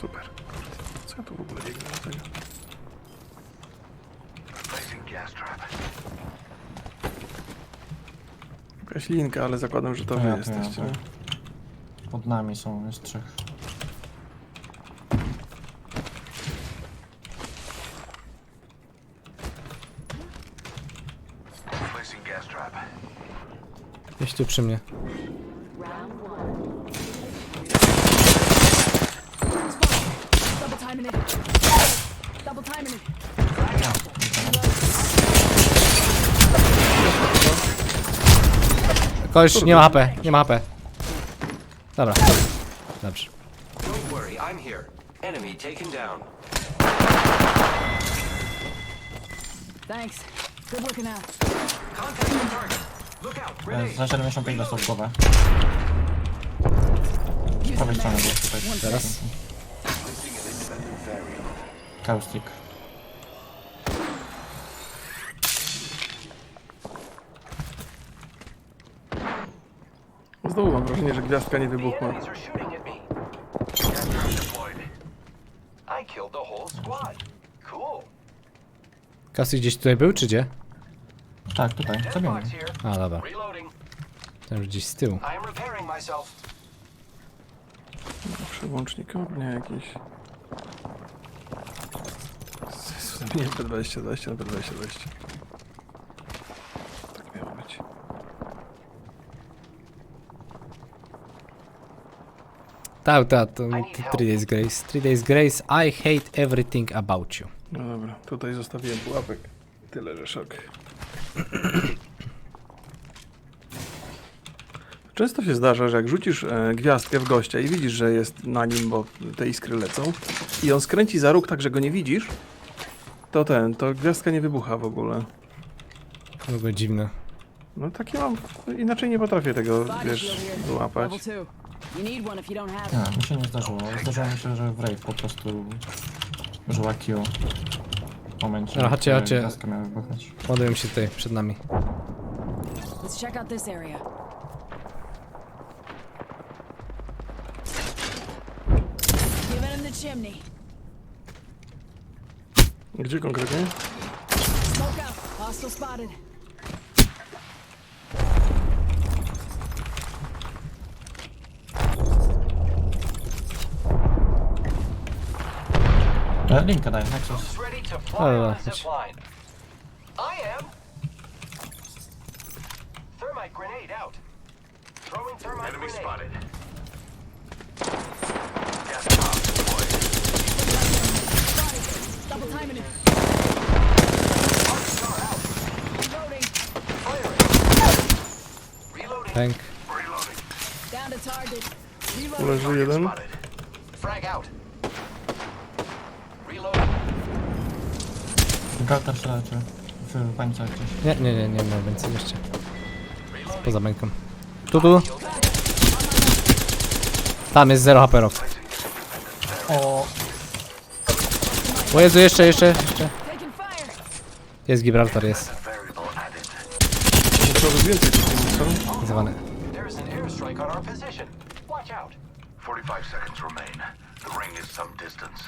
Super. Co ja tu w ogóle biegnę do tego? Gas trap. Jakaś linka, ale zakładam, że to wy Ja, to jesteście. ja, nie? Pod nami są, jest trzech. Tu przy mnie. Double timing it. Double timing it. Kogoś nie ma HP, nie ma HP. Dobra. Dobrze. Don't worry, I'm here. Enemy taken down. Thanks. Good looking out. Contact the target. Look out, grenade. Za 75 dostał głowę. Strony mag. był tutaj. Teraz. Placing an independent variable. Kaustik. Znowu mam wrażenie, że gwiazdka nie wybuchła. enemies are shooting at me. Gas trap deployed. I killed the whole squad. Cool. Kasy gdzieś tutaj był, czy gdzie? Tak, tutaj, Dead zabiony. box here. A, dobra. Reloading. Ten gdzieś z tyłu. I am repairing myself. Przełącznik ognia jakiś. Nie, P20, 20 na P20, 20. Tak miało być. Tak, tak, to, 3 Days Grace. 3 Days Grace, I hate everything about you. No dobra, tutaj zostawiłem pułapek. Tyle, że szok. Często się zdarza, że jak rzucisz e, gwiazdkę w gościa i widzisz, że jest na nim, bo te iskry lecą, i on skręci za róg tak, że go nie widzisz, to ten, to gwiazdka nie wybucha w ogóle. To było dziwne. No takie mam, inaczej nie potrafię tego, wiesz, it. Nie, mi się nie zdarzyło. Zdarzyło mi się, że w Rave po prostu użyła Q. W momencie, Dobra, chodźcie, kiedy chodźcie. gwiazdka miała wybuchnąć. Ładują się tutaj, przed nami. Let's check out this area. Giving him the chimney. Gdzie konkretnie? Smoke out. Hostile spotted. E, linka daj, Nexus. Who's ready to fly Oh, on a zip line? I am. Thermite grenade out. Throwing thermite Enemy grenade. spotted. Tank. Reloading. Down to target. Tu Reloading. leży jeden. Się leczy. W bańce gdzieś. Nie, nie, nie, nie ma więcej jeszcze. Poza bańką. Tu, tu. Tam jest 0 HP rock. O, O Jezu, jeszcze, jeszcze, jeszcze. Jest Gibraltar, jest. Coraz więcej tych filmów, co? Zwany. There's an airstrike on our position. Watch out. 45 seconds remain. The ring is some distance.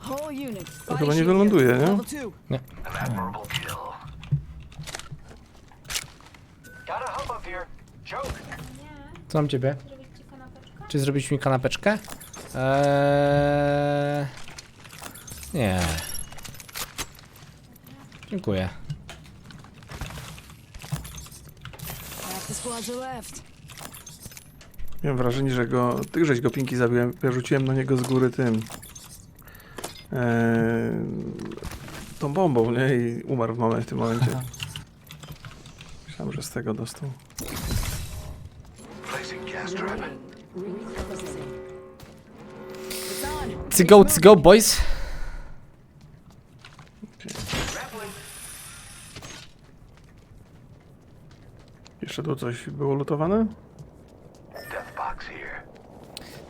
Whole unit. To chyba nie wyląduje, nie? Level two. An admirable kill. Got a hump up here. Joke. Co mam ciebie? Czy zrobić mi kanapeczkę? Eee... Nie. Dziękuję. Half the squads are left. Miałem wrażenie, że go, ty żeś go pinki zabiłem, ja rzuciłem na niego z góry tym. Eee, tą bombą, nie? I umarł w, moment, w tym momencie. Myślałem, że z tego dostał. Placing gas trap. It's cygo, boys. Jeszcze tu coś było lutowane?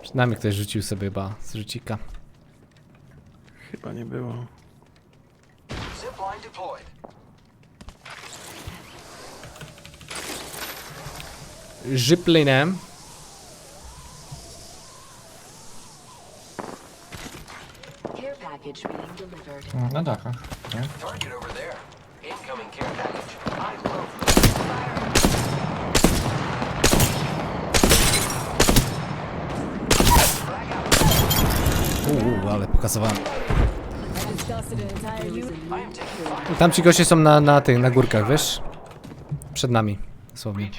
Przed nami ktoś rzucił sobie chyba z rzucika. Chyba nie było. Zipline deployed. Żyplinem. No, Na dachach. Nie? Target over there. Incoming care package. Uuu, ale pokazywałem. Fire. Tam ci goście są na, na tych, na górkach, wiesz? Przed nami, dosłownie.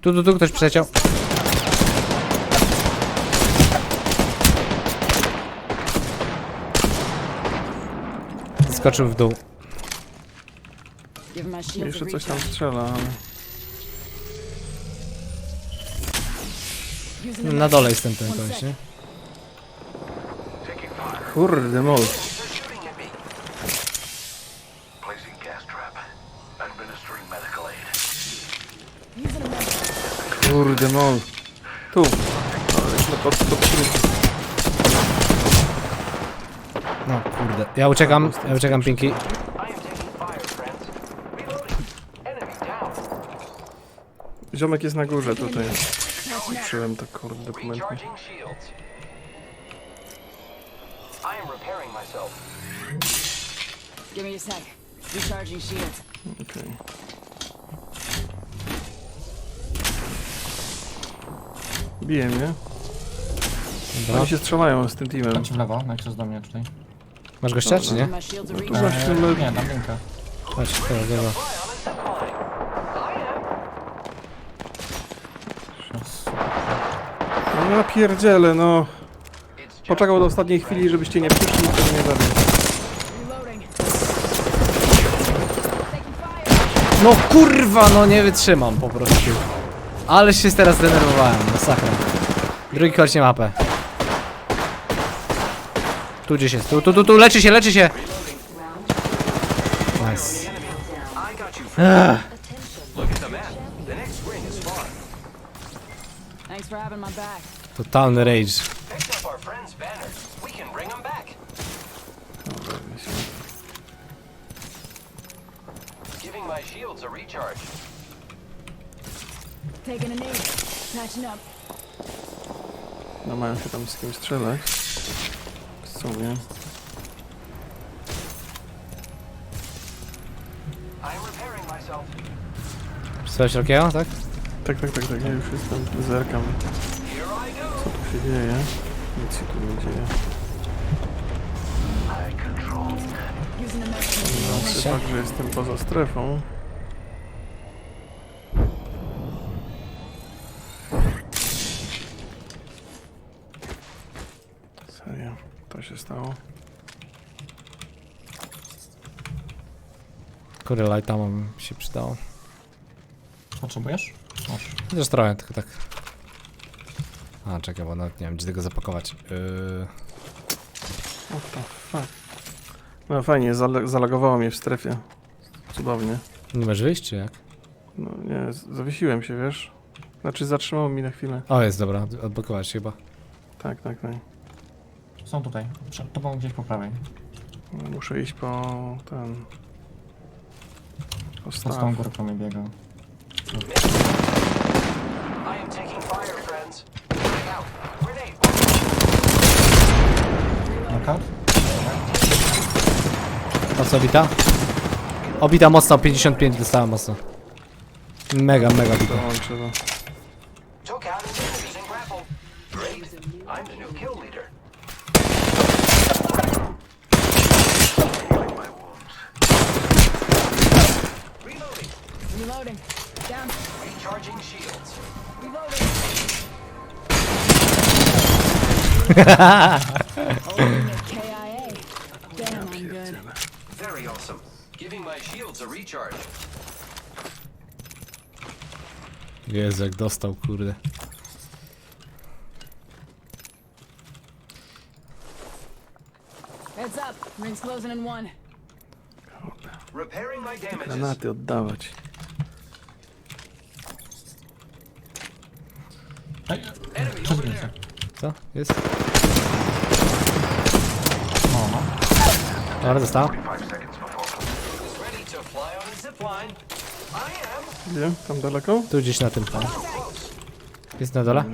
Tu, tu, tu ktoś przyleciał. Skoczył w dół. Jeszcze coś tam strzela, ale... Na dole jest ten, ten koleś, nie? Kurde mol. Kurde mol. Tu. O, jest na pod, pod śrubą. No kurde. Ja uciekam, ja uciekam Pinki. Ziomek jest na górze tutaj. Patrzyłem to kurde myself. Give me a sec. Recharging shields. Okej. Bije mnie. Dobra. Oni się strzelają z tym teamem. Chodź w lewo, Nexus do mnie tutaj. Masz gościa, czy nie? My shields Eee, nie, dam linkę. Chodź, dobra, dobra. Fly on a zipline. I am. Yes. No ja pierdzielę, no. Poczekał do ostatniej chwili, żebyście nie przyszli i zabił. No kurwa, no nie wytrzymam po prostu. Ale się teraz zdenerwowałem, masakra. Drugi koleś nie ma AP. Tu gdzieś jest, tu, tu, tu, tu, leczy się, leczy się! Nice. I got you. friend. Look at the map. The next ring is far. Thanks for having my back. Totalny rage. No mają się tam z kimś strzelać. W sumie. I am repairing myself. Coś takiego, tak? Tak, tak, tak, tak, ja już jestem, zerkam. Się dzieje? Nic się tu nie dzieje. Med. Znaczy fakt, że jestem poza strefą. Serio, to się stało. Kurde, lighta mam się przydało. Potrzebujesz? Masz. Chociaż trochę, tylko tak. A, czekaj, bo nawet nie wiem, gdzie tego zapakować. Yy... What the fuck? No fajnie, zale- zalagowało mnie w strefie. Cudownie. Nie masz wyjść, czy jak? No nie, z- zawiesiłem się, wiesz? Znaczy zatrzymało mi na chwilę. O, jest, dobra, odblokować się chyba. Tak, tak, tak. Są tutaj. Przed tobą gdzieś po prawej. No, Muszę iść po ten... Po Pod staw. tą górką mi biegał. I am taking fire, friends. Bring out. Grenade. Knockout? Mocno obita? Obita mocno, 55 dostałem mocno. Mega, mega obita. Dołączę. Reloading. Reloading. Down. Recharging shields. Reloading. oh, unit KIA. Damn, I'm good. Very awesome. Giving my shields a recharge. Jezu, jak dostał, kurde. Heads up. Ring's closing in one. Repairing my damages. Granaty oddawać. Ej, Enemy there. Co? Jest? No, no. Dobra, dostał. Gdzie? Tam daleko? Tu gdzieś na tym tam. Jest na dole?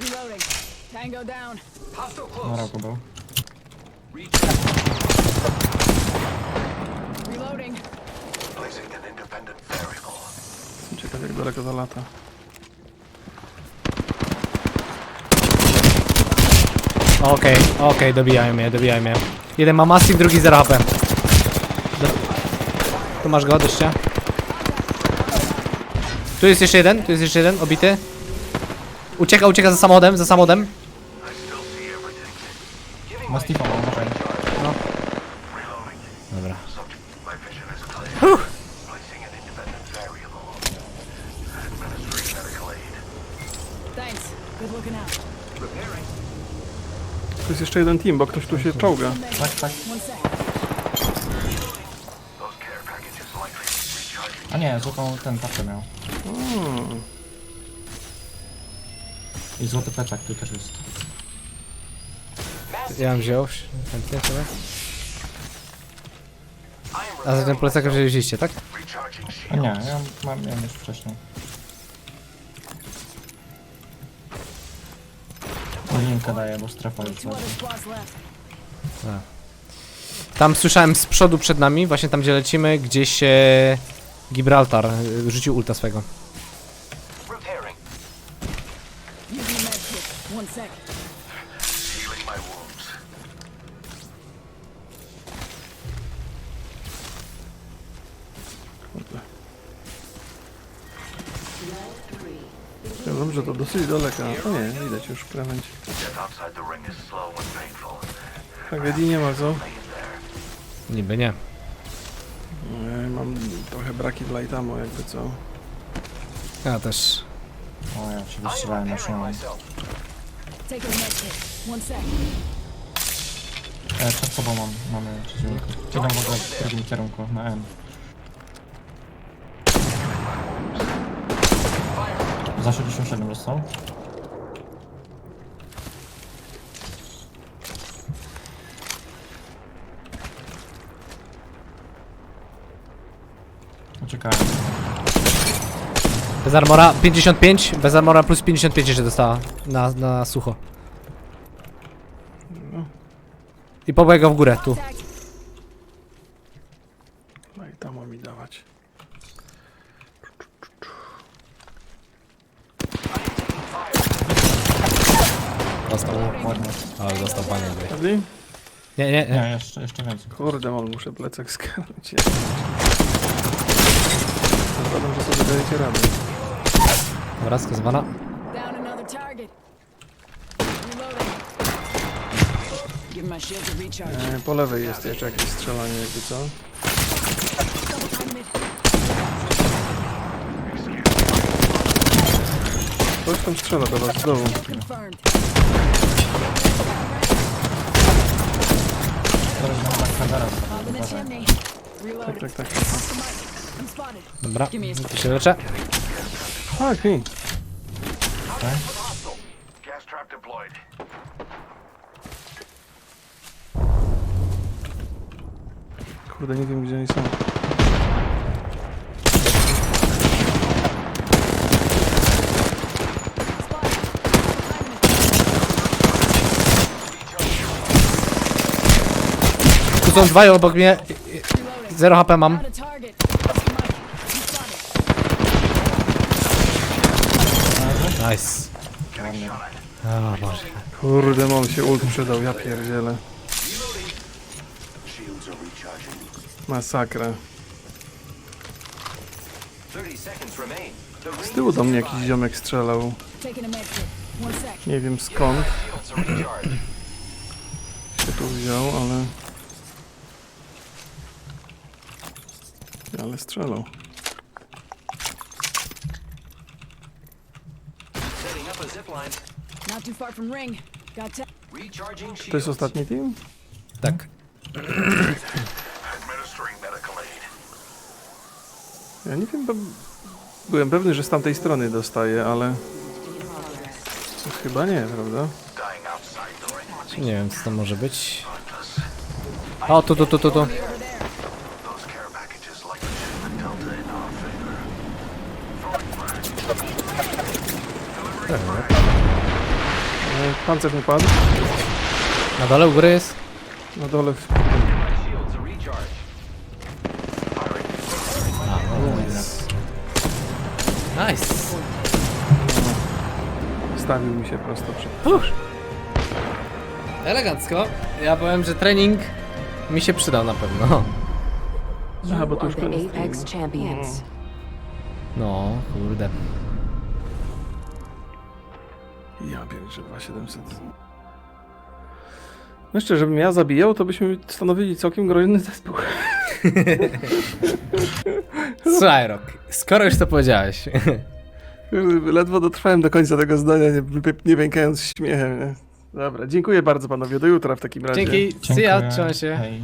Reloading. Tango down. Hostile Na close. był. Reloading. Placing an independent variable. Jestem ciekaw jak daleko zalata. To lata. Okej, okej, dobijają mnie, dobijają mnie. Jeden ma massive, drugi 0 HP. Do... Tu masz go, doście. Tu jest jeszcze jeden, tu jest jeszcze jeden, obity. Ucieka, ucieka za samochodem, za samochodem. Ma Steve'a, uważaj. Dobra. My vision is clear. Placing an independent variable. Administering medical aid. Thanks. Good looking out. Tu jest jeszcze jeden team, bo ktoś tu się czołga. Tak, tak. A nie, złotą ten tapkę miał. I złoty plecak tu też jest. Ja bym wziął. Chętnie sobie. A za ten plecak wzięliście, tak? A nie, ja mam miałem już wcześniej. Daję, bo strefa jest. Left. Tam słyszałem z przodu przed nami, właśnie tam gdzie lecimy, gdzieś e, Gibraltar e, rzucił ulta swego. Repairing. One sec. Dosyć daleka. O nie, widać już krawędź. Tragedii nie ma co. Niby nie. Mam trochę braki w lightamo, jakby co. Ja też. O, ja się wystrzelałem na szumę. myself. Taking a med kit. One sec. E, przed sobą mam, mamy przeciwnika. W ogóle w drugim kierunku, na N. Za 77 dostał. Uciekałem. Bez armora 55, bez armora plus 55 jeszcze dostała na, na sucho. I pobiega w górę, tu. Contact. Lightamo mi dawać. Dostał. Ładnie. Ale dostał panie. Pewnie? Nie, nie, nie. Nie, jeszcze, jeszcze więcej. Kurde, mam, muszę plecak skarnąć. Zakładam, że sobie dajecie radę. Dobra, skazowana. Down another target. Reloading. Give my shield a recharge. E, po lewej jest jeszcze jakieś strzelanie, jakby co. Double time mid. Ktoś tam strzela do was z dołu. Confirmed. Mam tak. Tak, Reloading. tak, tak. Spotted. Dobra, me tu się leczę. Tak, trap deployed. Kurde, nie wiem gdzie oni są. Tu są dwaj obok mnie. 0 HP mam. Nice. Boże. Kurde, mam się ult przydał, ja pierdzielę. Masakra. 30 seconds remain. The ring Z tyłu do mnie jakiś ziomek strzelał. Nie wiem skąd się tu wziął, ale... Ale strzelał. Setting up a zip line. Not too far from ring. Got ta- Recharging shields. To jest ostatni team? Tak. Administering medical aid. Ja nie wiem, bo... Byłem pewny, że z tamtej strony dostaję, ale... Chyba nie, prawda? Dying outside the ring. Nie wiem, co to może być. O, tu, tu, tu, tu, tu. Favor. No pancerz mu padł. Na dole u góry jest? Na dole w... Nice. stawił mi się prosto przed... Elegancko. Ja powiem, że trening mi się przydał na pewno. Aha, bo to już The koniec. Apex champions. No, kurde. Ja pierdzielę, 2700. No jeszcze, żebym ja zabijał, to byśmy stanowili całkiem groźny zespół. Słuchaj, Rok, skoro już to powiedziałeś. Ledwo dotrwałem do końca tego zdania, nie, nie pękając śmiechem. Nie? Dobra, dziękuję bardzo panowie, do jutra w takim razie. Dzięki, see ya, trzymaj się. Hej.